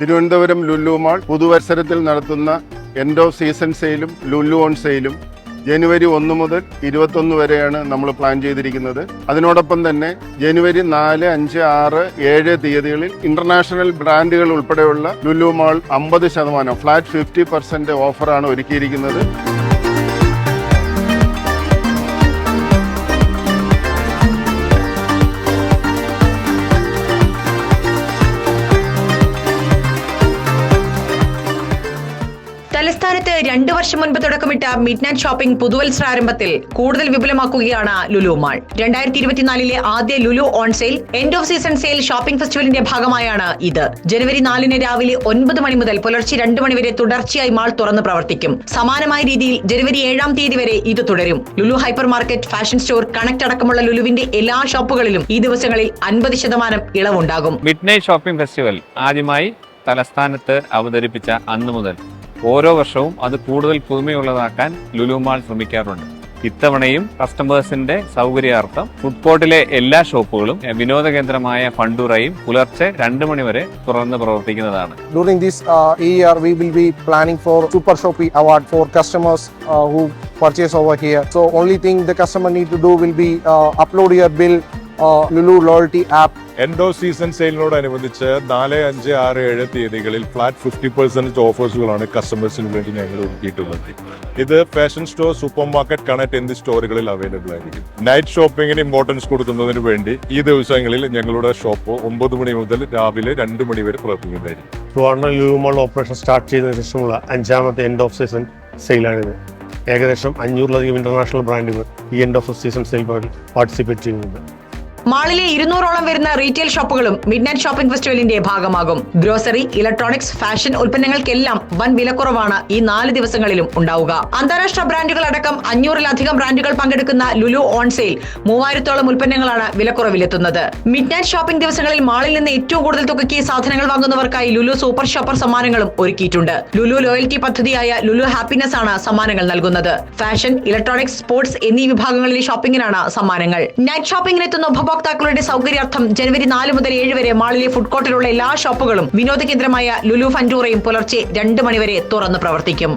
Thiruvananthapuram Lulu mall പുതുവത്സരത്തിൽ നടത്തുന്ന end of season സെയിലും ലുലു ഓൺ സെയിലും ജനുവരി ഒന്ന് മുതൽ ഇരുപത്തൊന്ന് വരെയാണ് നമ്മൾ പ്ലാൻ ചെയ്തിരിക്കുന്നത്. അതിനോടൊപ്പം തന്നെ ജനുവരി നാല് അഞ്ച് ആറ് ഏഴ് തീയതികളിൽ ഇന്റർനാഷണൽ ബ്രാൻഡുകൾ ഉൾപ്പെടെയുള്ള ലുലു മാൾ അമ്പത് ശതമാനം ഫ്ലാറ്റ് ഫിഫ്റ്റി പെർസെന്റ് ഓഫറാണ് ഒരുക്കിയിരിക്കുന്നത്. തലസ്ഥാനത്ത് രണ്ടു വർഷം മുൻപ് തുടക്കമിട്ട മിഡ് നൈറ്റ് ഷോപ്പിംഗ് പുതുവത്സരാരംഭത്തിൽ കൂടുതൽ വിപുലമാക്കുകയാണ് ലുലു മാൾ. രണ്ടായിരത്തി ഇരുപത്തിനാലിലെ ആദ്യ Lulu on sale end of season sale shopping ഫെസ്റ്റിവലിന്റെ ഭാഗമായാണ് ഇത്. ജനുവരി നാലിന് രാവിലെ ഒൻപത് മണി മുതൽ പുലർച്ചെ രണ്ട് മണി വരെ തുടർച്ചയായി മാൾ തുറന്ന് പ്രവർത്തിക്കും. സമാനമായ രീതിയിൽ ജനുവരി ഏഴാം തീയതി വരെ ഇത് തുടരും. Lulu hypermarket fashion store connect അടക്കമുള്ള ലുലുവിന്റെ എല്ലാ ഷോപ്പുകളിലും ഈ ദിവസങ്ങളിൽ അൻപത് ശതമാനം ഇളവുണ്ടാകും. മിഡ് നൈറ്റ് ഷോപ്പിംഗ് ഫെസ്റ്റിവൽ ആദ്യമായി തലസ്ഥാനത്ത് അവതരിപ്പിച്ച അന്നു മുതൽ ഓരോ വർഷവും അത് കൂടുതൽ പുതുമയുള്ളതാക്കാൻ ലുലുമാൾ ശ്രമിക്കാറുണ്ട്. ഇത്തവണയും കസ്റ്റമേഴ്സിന്റെ സൗകര്യാർത്ഥം ഫുഡ് കോർട്ടിലെ എല്ലാ ഷോപ്പുകളും വിനോദ കേന്ദ്രമായ ഫണ്ടൂറയും പുലർച്ചെ രണ്ടു മണിവരെ തുറന്ന് പ്രവർത്തിക്കുന്നതാണ്. During this year we will be planning for super shoppy award for customers who purchase over here so only thing the customer need to do will be upload your bill upload loyalty app. End of season സെയിലിനോടനുബന്ധിച്ച് നാല് അഞ്ച് ആറ് ഏഴ് തീയതികളിൽ flat fifty percent ഓഫേഴ്സുകളാണ് കസ്റ്റമേഴ്സിന് വേണ്ടി ഞങ്ങൾ ഒരുക്കിയിട്ടുള്ളത്. ഇത് fashion store supermarket connect എന്നീ സ്റ്റോറുകളിൽ അവൈലബിൾ ആയിരിക്കും. നൈറ്റ് ഷോപ്പിംഗിന് ഇമ്പോർട്ടൻസ് കൊടുക്കുന്നതിന് വേണ്ടി ഈ ദിവസങ്ങളിൽ ഞങ്ങളുടെ ഷോപ്പ് ഒമ്പത് മണി മുതൽ രാവിലെ രണ്ട് മണി വരെ പ്രവർത്തിക്കുന്നതായിരിക്കും. ലുലുമാൾ ഓപ്പറേഷൻ സ്റ്റാർട്ട് ചെയ്തതിനു ശേഷമുള്ള അഞ്ചാമത്തെ എൻഡ് ഓഫ് സീസൺ സെയിലാണിത് ഏകദേശം അഞ്ഞൂറിലധികം ഇന്റർനാഷണൽ ബ്രാൻഡുകൾ ഈ end of season sale participate ചെയ്യുന്നുണ്ട്. മാളിലെ ഇരുന്നൂറോളം വരുന്ന റീറ്റെയിൽ ഷോപ്പുകളും മിഡ് നൈറ്റ് ഷോപ്പിംഗ് ഫെസ്റ്റിവലിന്റെ ഭാഗമാകും. ഗ്രോസറി ഇലക്ട്രോണിക്സ് ഫാഷൻ ഉൽപ്പന്നങ്ങൾക്കെല്ലാം വൻ വിലക്കുറവാണ് ഈ നാല് ദിവസങ്ങളിലും ഉണ്ടാവുക. അന്താരാഷ്ട്ര ബ്രാൻഡുകൾ അടക്കം അഞ്ഞൂറിലധികം ബ്രാൻഡുകൾ പങ്കെടുക്കുന്ന ലുലു ഓൺ സെയിൽ മൂവായിരത്തോളം ഉൽപ്പന്നങ്ങളാണ് വിലക്കുറവിലെത്തുന്നത്. മിഡ് നൈറ്റ് ഷോപ്പിംഗ് ദിവസങ്ങളിൽ മാളിൽ നിന്ന് ഏറ്റവും കൂടുതൽ തുകയ്ക്ക് സാധനങ്ങൾ വാങ്ങുന്നവർക്കായി ലുലു സൂപ്പർ ഷോപ്പർ സമ്മാനങ്ങളും ഒരുക്കിയിട്ടുണ്ട്. ലുലു ലോയൽറ്റി പദ്ധതിയായ ലുലു ഹാപ്പിനെസ് ആണ് സമ്മാനങ്ങൾ നൽകുന്നത്. ഫാഷൻ ഇലക്ട്രോണിക്സ് സ്പോർട്സ് എന്നീ വിഭാഗങ്ങളിലെ ഷോപ്പിംഗിനാണ് സമ്മാനങ്ങൾ. നൈറ്റ് ഷോപ്പിംഗിനെത്തുന്ന ഉപഭോക്താക്കളുടെ സൗകര്യാർത്ഥം ജനുവരി നാല് മുതൽ ഏഴ് വരെ മാളിലെ ഫുഡ് കോർട്ടിലുള്ള എല്ലാ ഷോപ്പുകളും വിനോദ കേന്ദ്രമായ ലുലു ഫൻഡൂറയും പുലർച്ചെ രണ്ട് മണിവരെ തുറന്ന് പ്രവർത്തിക്കും.